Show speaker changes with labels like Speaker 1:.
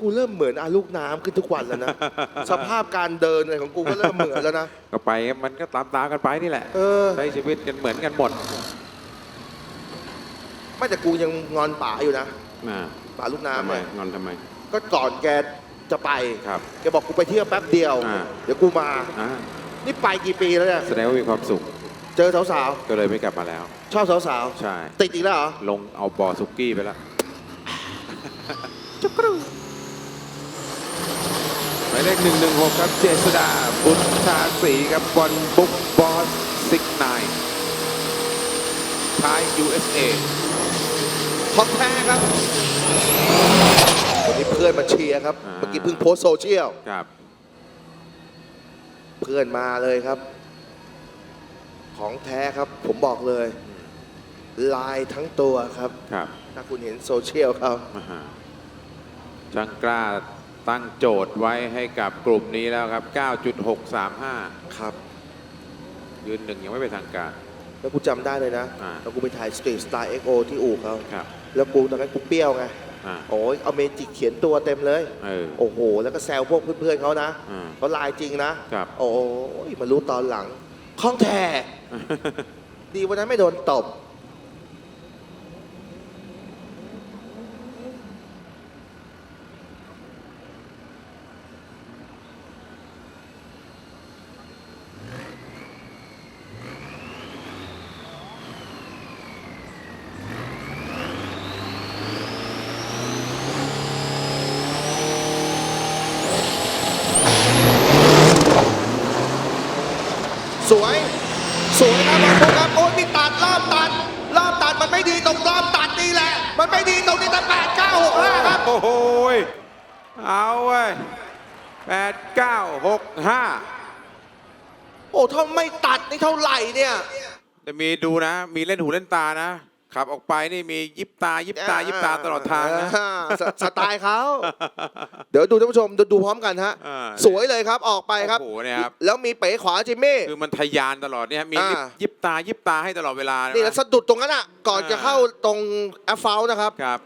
Speaker 1: กูเริ่มเหมือนอาลูกน้ำขึ้นทุกวันแล้วนะ สภาพการเดินอะไรของกูก็เริ่มเหมือนแล้วนะ
Speaker 2: ก็ไปมันก็ตามตามๆกันไปนี่แหละ
Speaker 1: เออ
Speaker 2: ใช้ชีวิตกันเหมือนกันหมด
Speaker 1: ไม่แต่กูยังงอนป๋าอยู่นะ
Speaker 2: อ่า
Speaker 1: ป๋าลูก
Speaker 2: ทำ
Speaker 1: น้ำ
Speaker 2: ไม
Speaker 1: เนี่ย
Speaker 2: งอนทำไม
Speaker 1: ก็ก่อนแกจะไป
Speaker 2: ครับ
Speaker 1: แกบอกกูไปเที่ยวแป๊บเดียว
Speaker 2: อ่า
Speaker 1: เดี๋ยวกูมา
Speaker 2: อ่า
Speaker 1: นี่ไปกี่ปีแล้วเนี่ย
Speaker 2: แสดงว่ามีความสุข
Speaker 1: เจอสาว
Speaker 2: ก็เลยไม่กลับมาแล้ว
Speaker 1: ๆชอบสาว
Speaker 2: ใช่
Speaker 1: ๆติดอีกแล้วเหรอ
Speaker 2: ลงเอาบ่อสุกี้ไปแล้ว
Speaker 1: จุกรู
Speaker 2: หมายเลขหนึ่งหนึ่งหกครับเจษดาบุญชาสีครับบอลบุ๊กบอสซิกไนทาย USA
Speaker 1: ของแท้ครับวันนี้เพื่อนมาเชียร์ครับ
Speaker 2: อ่า
Speaker 1: เมื่อกี้เพิ่งโพสต์โซเชียล
Speaker 2: ครับ
Speaker 1: เพื่อนมาเลยครับ ของแท้ครับผมบอกเลย ลายทั้งตัวครับ
Speaker 2: ครับ
Speaker 1: ถ้าคุณเห็นโซเชียลเขา
Speaker 2: อ่าฮะช่างกล้า ตั้งโจทย์ไว้ให้กับกลุ่มนี้แล้วครับ 9.635
Speaker 1: ครับ
Speaker 2: ยืนหนึ่งยังไม่เป็นทางการ
Speaker 1: แล้วกูจำได้เลยนะ
Speaker 2: อ่า
Speaker 1: แล้วกูไปถ่ายสตรีทสไตล์เอ็กโอที่อู่เขา
Speaker 2: ครับ
Speaker 1: แล้วกูตอนนั้นกูเปรี้ยวไง
Speaker 2: อ่า
Speaker 1: โอ้ยเอาเมจิกเขียนตัวเต็มเลย
Speaker 2: เออ
Speaker 1: โอ้โห แล้วก็แซวพวกเพื่อนๆเขานะ
Speaker 2: อ่า
Speaker 1: เขาลายจริงนะ
Speaker 2: ครับ
Speaker 1: โอ้ยมารู้ตอนหลัง ข้องแท้ ดีวันนั้นไม่โดนตบ สวย สวยครับบอลพวกครับโอ้ยมีตัดรอบตัดรอบตัดมันไม่ดีตรงรอบตัดนี่แหละ มันไม่ดีตรงนี้แต่แปดเก้าหกห้าครับ
Speaker 2: โอ้โหยเอาเว้ยแปดเก้าหกห้า
Speaker 1: โอ้ถ้าไม่ตัดนี่เท่าไหร่เนี่ย
Speaker 2: จะมีดูนะ มีเล่นหูเล่นตานะ ขับออกไปนี่มียิบตายิบตายิบตาตลอดทางนะ
Speaker 1: อ่าสสไตล์เขาเดี๋ยวดูท่านผู้ชมดูดูพร้อมกันฮะ
Speaker 2: อ่า
Speaker 1: สวยเลยครับออกไปครับ
Speaker 2: โอ้โหเนี่ยครับ
Speaker 1: แล้วมีเป๋ขวาจิมมี่
Speaker 2: คือมันทะยานตลอดเนี่ยมี
Speaker 1: อ่า
Speaker 2: ยิบยิบตายิบตาให้ตลอดเวลานะ
Speaker 1: นี่แล้วสะดุดตรงนั้นอะ ก่อน
Speaker 2: อ่า
Speaker 1: จะเข้าตรงแอฟเฟลนะครับ
Speaker 2: ครับ